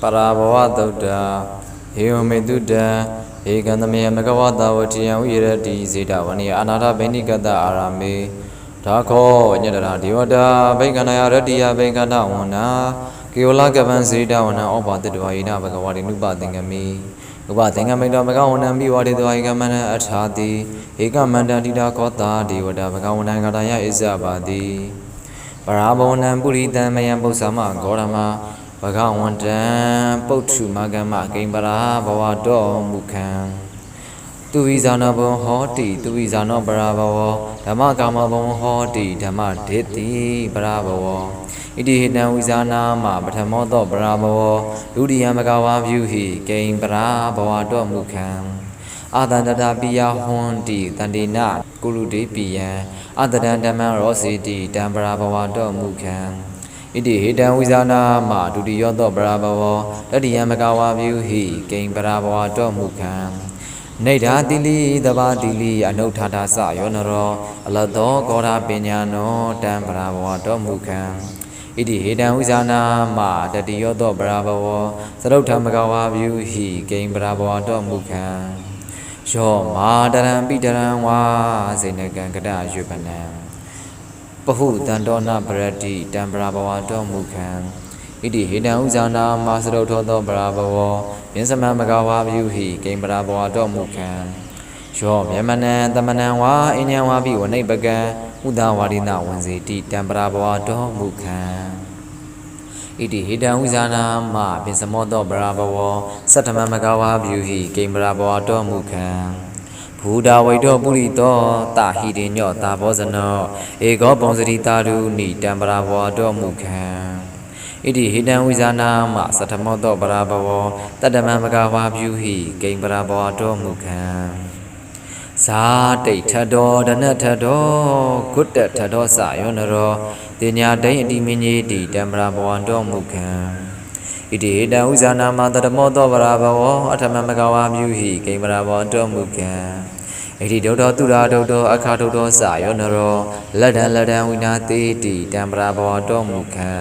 ပရာဘဝသုတ်တာဟေဝမေတုတံဧကံသမေမကဝတာဝတိယံဝိရတိဇေတဝနိအာနာထဗိနိကတအာရမေဒါခောညတရာဒေဝတာဘိက္ခဏယရတ္တိယဘိက္ခဏဝန္နာကေဝလကပံဇေတဝနံဩဘာတတဝယိနဘဂဝတိနုပသင်္ကမိဥပသင်္ကမိတောဘဂဝန္တံမိဝတိတဝယိကမန္တံအထာတိဧကမန္တံတိတာကောတာဒေဝတာဘဂဝန္တံကတယဣဇဘာတိပရာဘဝန္တံပုရိတံမယံပု္ပ္ပမဂေါရမဘ ဂဝန္တံပုဋ္ဌုမကမ္မဂိမ်ပရာဘဝတော်မူခံသူဝိဇာနောဘုံဟောတိသူဝိဇာနောပရာဘဝဓမ္မကာမဘုံဟောတိဓမ္မဒေတိပရာဘဝဣတိဟိတံဝိဇာနာမပထမောသောပရာဘဝဒုတိယမကဝါပြုဟိဂိမ်ပရာဘဝတော်မူခံအာတန္တတာပိယဟွန်တိတန္တိနကုလူတေပိယံအာတတံဓမ္မရောစီတိတံပရာဘဝတော်မူခံ ဣတိဟေတံဝိဇာနာမဒုတိယောသောပရာဘဝတတိယမကဝါပြုဟိဂိမ်ပရာဘဝတော်မူခံနေဓာတိလိတဘာတိလိအနုထာထာစယောနရောအလသောကောဓာပညာနောတံပရာဘဝတော်မူခံဣတိဟေတံဝိဇာနာမတတိယောသောပရာဘဝသရုတ်ထမကဝါပြုဟိဂိမ်ပရာဘဝတော်မူခံယောမာတရံပိတရံဝါစေနကံကတရွပနံ ပဟုတန္တောနာပရတိတံပရာဘဝတော်မူခံဣတိဟေတံဥဇာနာမသရုတ်ထောသောပရာဘဝမြင်းစမံမကဝါပြုဟိဂိမ်ပရာဘဝတော်မူခံယောမြမနံတမနံဝါအញ្ញံဝါပိဝနိဗ္ဗကံဥဒဝါရိနဝင်စေတိတံပရာဘဝတော်မူခံဣတိဟေတံဥဇာနာမပင်စမောသောပရာဘဝသတ္တမမကဝါပြုဟိဂိမ်ပရာဘဝတော်မူခံ ဘူဒာဝိတောပုရိတောတာဟိတေညောတာဘောဇနောဧကောပုံစတိတာရုနိတံပရာဘဝတော်မူခံဣတိဟိတံဝိဇာနာမသတ္တမောသောပရာဘဝတတ္တမံမကဝါပြုဟိဂိမ်ပရာဘဝတော်မူခံဇာတိတ်ထတောဒနထတောဂုတ္တထတောစယောနရောတင်ညာတိန်အတိမင်းကြီးတိတံပရာဘဝတော်မူခံဣတိဟိတံဥဇာနာမတတမောသောပရာဘဝအထမမကဝါမြူဟိဂိမ်ပရာဘဝတော်မူခံ ဣတိဒုတောသူရာဒုတောအခါဒုတောစယောနရောလက်တံလက်တံဝိနာတိတိတံပရာဘဝတော်မူခံ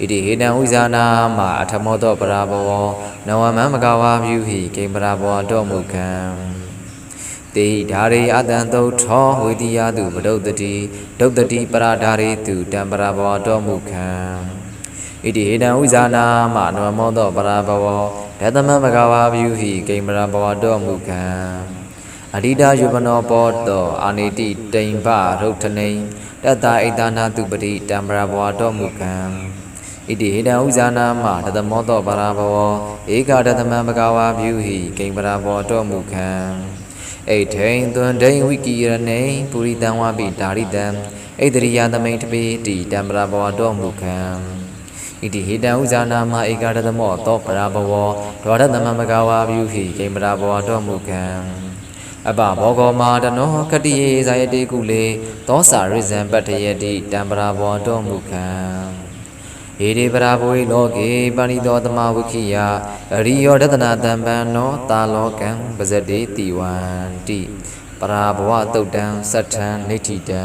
ဣတိဟိတံဥဇာနာမအထမောသောပရာဘဝနဝမံမကဝါမြူဟိဂိမ်ပရာဘဝတော်မူခံတေဓာရေအတံသုထောဝိတိယတုပဒုတ်တတိဒုတ်တတိပရာဓာရေတုတံပရာဘဝတော်မူခံဣတိဟေတံဥဇာနာမနဝမောသောပရာဘဝဒသမမကဝါပြုဟိဂိမ်ပရာဘဝတော်မူခံ အရိဒယုပနောပောတောအာနေတိတိမ်ပရုထနေတတ္တဣဒနာတုပတိတံပရာဘဝတော်မူခံဣတိဟေတံဥဇာနာမဒသမောသောပရာဘဝဧကဒသမမကဝါပြုဟိဂိမ်ပရာဘဝတော်မူခံအိဋ္ဌိန်သွန်ဒိန်ဝိကိရဏိပုရိတံဝါပိဒါရိတံဣတရိယသမိန်တပိတိတံပရာဘဝတော်မူခံဣတိဟိတံဥဇာနာမဧကရတမောသောပရာဘဝဒေါရသမမကဝါပြုဟိဂိမ်ပရာဘဝတော်မူခံ အပဘောဂောမာတနောကတိယေဇာယတိကုလေသောစာရိဇံပတ္ထယတိတံပရာဘဝတော်မူခံဟေဒီပရာဘဝေလောကေပါဏိတောသမဝိခိယအရိယောဒသနာတံပံနောတာလောကံပဇတိတိဝန္တိပရာဘဝတုတ်တံစတ္ထံနိဋ္ဌိတံ